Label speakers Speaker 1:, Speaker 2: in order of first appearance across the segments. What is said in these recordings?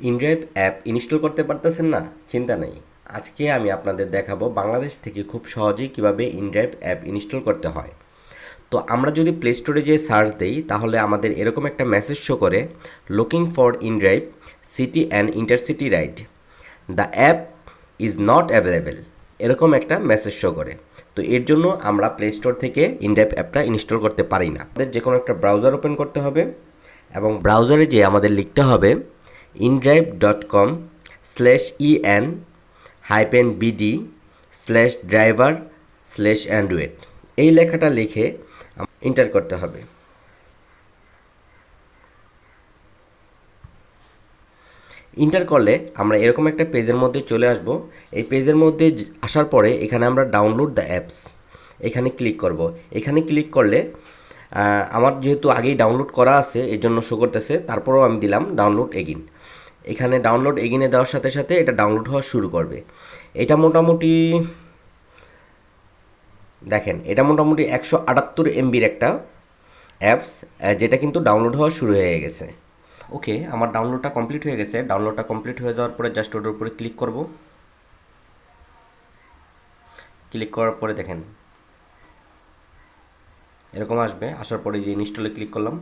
Speaker 1: InDrive app install করতে পারতেছেন না? চিন্তা নেই। আজকে আমি আপনাদের দেখাবো বাংলাদেশ থেকে খুব সহজেই কীভাবে ইনড্রাইভ অ্যাপ ইনস্টল করতে হয়। তো আমরা যদি প্লে স্টোরে যেয়ে সার্চ দিই, তাহলে আমাদের এরকম একটা মেসেজ শো করে looking for inDrive city and intercity ride the app is not available এরকম একটা মেসেজ শো করে। তো এর জন্য আমরা প্লে স্টোর থেকে ইনড্রাইভ অ্যাপটা ইনস্টল করতে পারি না। আমাদের যে কোনো একটা ব্রাউজার ওপেন করতে হবে এবং ব্রাউজারে যে আমাদের লিখতে হবে inDrive dot com slash EN hyphen BD slash driver slash android এই লেখাটা লিখে এন্টার করতে হবে। ইন্টার করলে আমরা এরকম একটা পেজের মধ্যে চলে আসব। এই পেজের মধ্যে আসার পরে এখানে আমরা ডাউনলোড দ্য অ্যাপস এখানে ক্লিক করব। এখানে ক্লিক করলে আমার যেহেতু আগেই ডাউনলোড করা আছে, এর জন্য শো করতেছে, তারপরেও আমি দিলাম ডাউনলোড এগিন এখানে ডাউনলোড এগিনে দেওয়ার সাথে সাথে এটা ডাউনলোড হওয়া শুরু করবে। এটা মোটামুটি, দেখেন, এটা মোটামুটি একশো আটাত্তর এমবির একটা অ্যাপস যেটা কিন্তু ডাউনলোড হওয়া শুরু হয়ে গেছে। ওকে আমার ডাউনলোডটা কমপ্লিট হয়ে গেছে। ডাউনলোডটা কমপ্লিট হয়ে যাওয়ার পরে জাস্ট ওটার উপরে ক্লিক করব। ক্লিক করার পরে দেখেন, এরকম আসবে। আসার পরে যে ইনস্টলে ক্লিক করলাম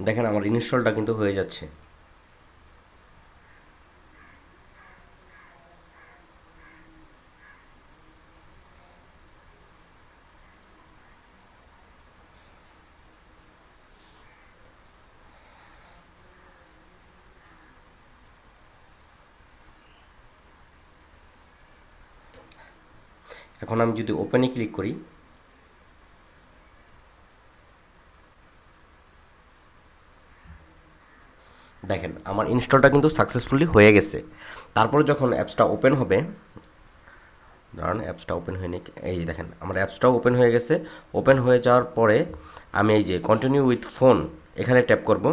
Speaker 1: দেখেন আমার ইনস্টলটা কিন্তু হয়ে যাচ্ছে। এখন আমি যদি ওপেনে ক্লিক করি দেখেন, আমার ইনস্টলটা কিন্তু সাকসেসফুলি হয়ে গেছে। তারপর যখন অ্যাপসটা ওপেন হবে, দাঁড়ান অ্যাপসটা ওপেন হয়নি, এই দেখেন, আমার অ্যাপসটাও ওপেন হয়ে গেছে। ওপেন হয়ে যাওয়ার পরে আমি এই যে কন্টিনিউ উইথ ফোন এখানে ট্যাপ করব।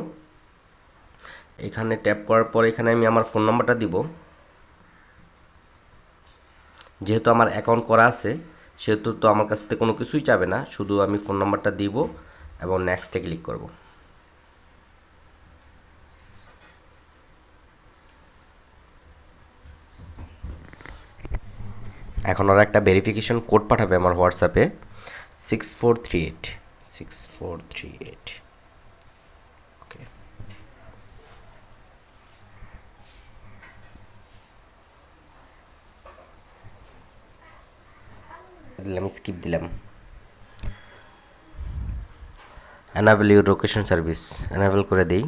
Speaker 1: এখানে ট্যাপ করার পরে এখানে আমি আমার ফোন নাম্বারটা দিব। যেহেতু আমার অ্যাকাউন্ট করা আছে, সেহেতু তো আমার কাছ থেকে কোনো কিছুই চাবে না, শুধু আমি ফোন নাম্বারটা দিব এবং নেক্সটে ক্লিক করব। এখন ওরা একটা ভেরিফিকেশন কোড পাঠাবে আমার হোয়াটসঅ্যাপে six four three eight six four three eight দিলাম স্কিপ দিলাম। Enable your location service enable করে দিই।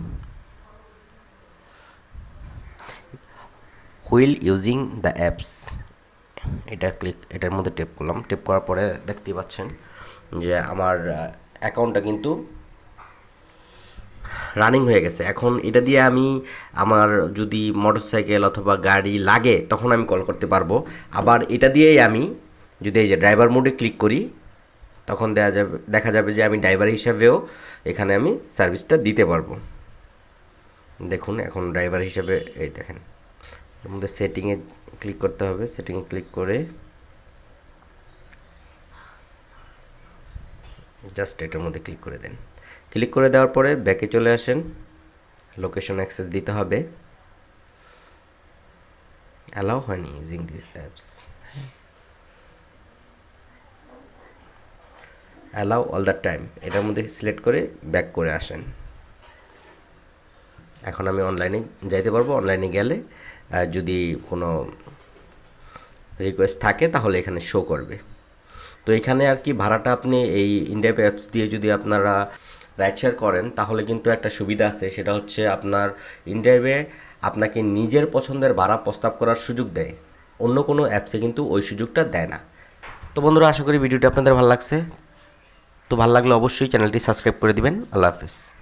Speaker 1: হুইল ইউজিং দ্য অ্যাপস এটা ক্লিক এটার মধ্যে টেপ করলাম। টেপ করার পরে দেখতেই পাচ্ছেন যে আমার অ্যাকাউন্টটা কিন্তু রানিং হয়ে গেছে। এখন এটা দিয়ে আমি আমার যদি মোটরসাইকেল অথবা গাড়ি লাগে, তখন আমি কল করতে পারব। আবার এটা দিয়েই আমি যদি এই যে ড্রাইভার মোডে ক্লিক করি, তখন দেখা যাবে দেখা যাবে যে আমি ড্রাইভার হিসাবেও এখানে আমি সার্ভিসটা দিতে পারব। দেখুন, এখন ড্রাইভার হিসেবে, এই দেখেন। মধ্যে সেটিংয়ে ক্লিক করতে হবে। সেটিংয়ে ক্লিক করে জাস্ট এটার মধ্যে ক্লিক করে দেন। ক্লিক করে দেওয়ার পরে ব্যাকে চলে আসেন। লোকেশন অ্যাক্সেস দিতে হবে। অ্যালাউ হয়নি using this apps allow all the time এটার মধ্যে সিলেক্ট করে ব্যাক করে আসেন। এখন আমি অনলাইনে যাইতে পারব। অনলাইনে গেলে যদি কোনো রিকোয়েস্ট থাকে, তাহলে এখানে শো করবে। তো এখানে আর কি ভাড়াটা আপনি এই ইন্ডিয়া অ্যাপস দিয়ে যদি আপনারা রাইড শেয়ার করেন, তাহলে কিন্তু একটা সুবিধা আছে। সেটা হচ্ছে আপনার ইন্ডিয়াবে আপনাকে নিজের পছন্দের ভাড়া প্রস্তাব করার সুযোগ দেয়। অন্য কোনো অ্যাপসে কিন্তু ওই সুযোগটা দেয় না। তো বন্ধুরা, আশা করি ভিডিওটি আপনাদের ভালো লাগছে। তো ভালো লাগলে অবশ্যই চ্যানেলটি সাবস্ক্রাইব করে দিবেন। আল্লাহ হাফিজ।